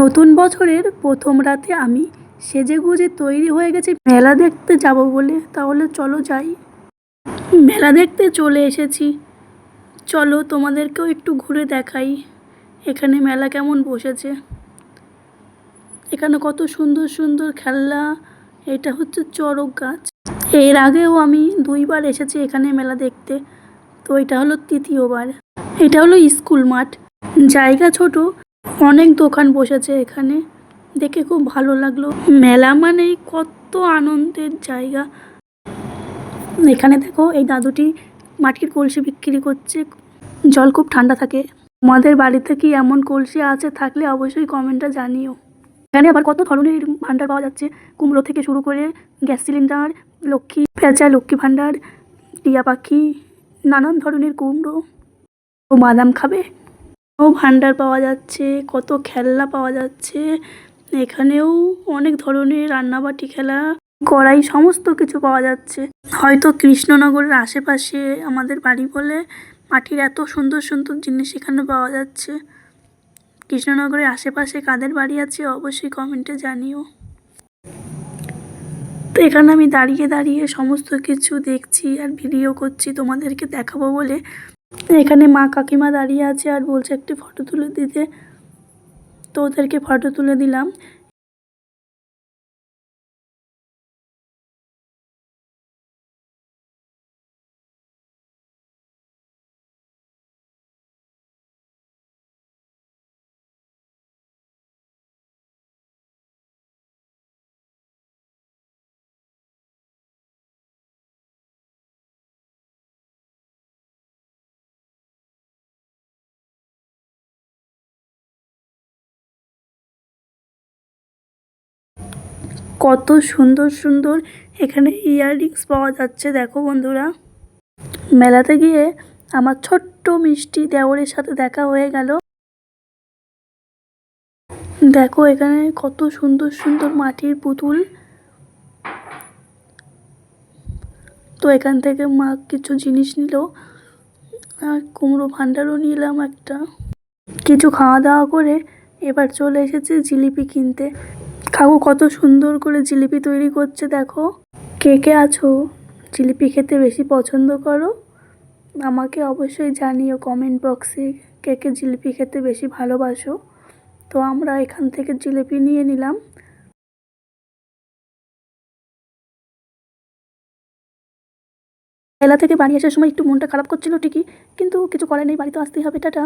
নতুন বছরের প্রথম রাতে আমি সেজে গুজে তৈরি হয়ে গেছি মেলা দেখতে যাব বলে, তাহলে চলো যাই। মেলা দেখতে চলে এসেছি। চলো তোমাদেরকেও একটু ঘুরে দেখাই, এখানে মেলা কেমন বসেছে। এখানে কত সুন্দর সুন্দর খেলনা, এটা হচ্ছে চড়ক গাছ। এর আগেও আমি দুইবার এসেছি এখানে মেলা দেখতে, তো এটা হলো তৃতীয়বার। এটা হলো স্কুল মাঠ। জায়গা ছোট অনেক দোকান বসেছে এখানে। দেখে খুব ভালো লাগল। মেলা মানেই কত আনন্দের জায়গা। এখানে দেখো, এই দাদুটি মাটির কলসি বিক্রি করছে। জল খুব ঠান্ডা থাকে। তোমাদের বাড়িতে কি এমন কলসি আছে থাকলে অবশ্যই কমেন্টে জানিও। এখানে আবার কত ধরনের ভান্ডার পাওয়া যাচ্ছে। কুমড়ো থেকে শুরু করে গ্যাস সিলিন্ডার, লক্ষ্মী পেঁচা, লক্ষ্মী ভান্ডার টিয়া পাখি, নানান ধরনের কুমড়ো। ও বাদাম খাবে? ভান্ডার পাওয়া যাচ্ছে, কত খেলনা পাওয়া যাচ্ছে। এখানেও অনেক ধরনের রান্নাবাটি, খেলা, কড়াই সমস্ত কিছু পাওয়া যাচ্ছে। হয়তো কৃষ্ণনগরের আশেপাশে আমাদের বাড়ি বলে মাটির এত সুন্দর সুন্দর জিনিস এখানে পাওয়া যাচ্ছে। কৃষ্ণনগরের আশেপাশে কাদের বাড়ি আছে অবশ্যই কমেন্টে জানিও। তো এখানে আমি দাঁড়িয়ে দাঁড়িয়ে সমস্ত কিছু দেখছি আর ভিডিও করছি, তোমাদেরকে দেখাবো বলে এখানে মা কাকিমা দাঁড়িয়ে আছে আর বলছে একটি ফটো তুলে দিতে। তো ওদেরকে ফটো তুলে দিলাম। কত সুন্দর সুন্দর এখানে ইয়াররিংস পাওয়া যাচ্ছে, দেখো বন্ধুরা। মেলাতে গিয়ে আমার ছোট্ট মিষ্টি দেওরের সাথে দেখা হয়ে গেল। দেখো এখানে কত সুন্দর সুন্দর মাটির পুতুল। তো এখান থেকে মা কিছু জিনিস নিল, আর কুমড়ো ভাণ্ডারও নিলাম একটা। কিছু খাওয়া দাওয়া করে এবার চলে এসেছে জিলিপি কিনতে। কাকু কত সুন্দর করে জিলিপি তৈরি করছে দেখো। কে কে আছো? জিলিপি খেতে বেশি পছন্দ করো? আমাকে অবশ্যই জানিও কমেন্ট বক্সে কে কে জিলিপি খেতে বেশি ভালোবাসো। তো আমরা এখান থেকে জিলিপি নিয়ে নিলাম। মেলা থেকে বাড়ি আসার সময় একটু মনটা খারাপ করছিল ঠিকই, কিন্তু কিছু করার নেই বাড়িতে আসতেই হবে, টাটা।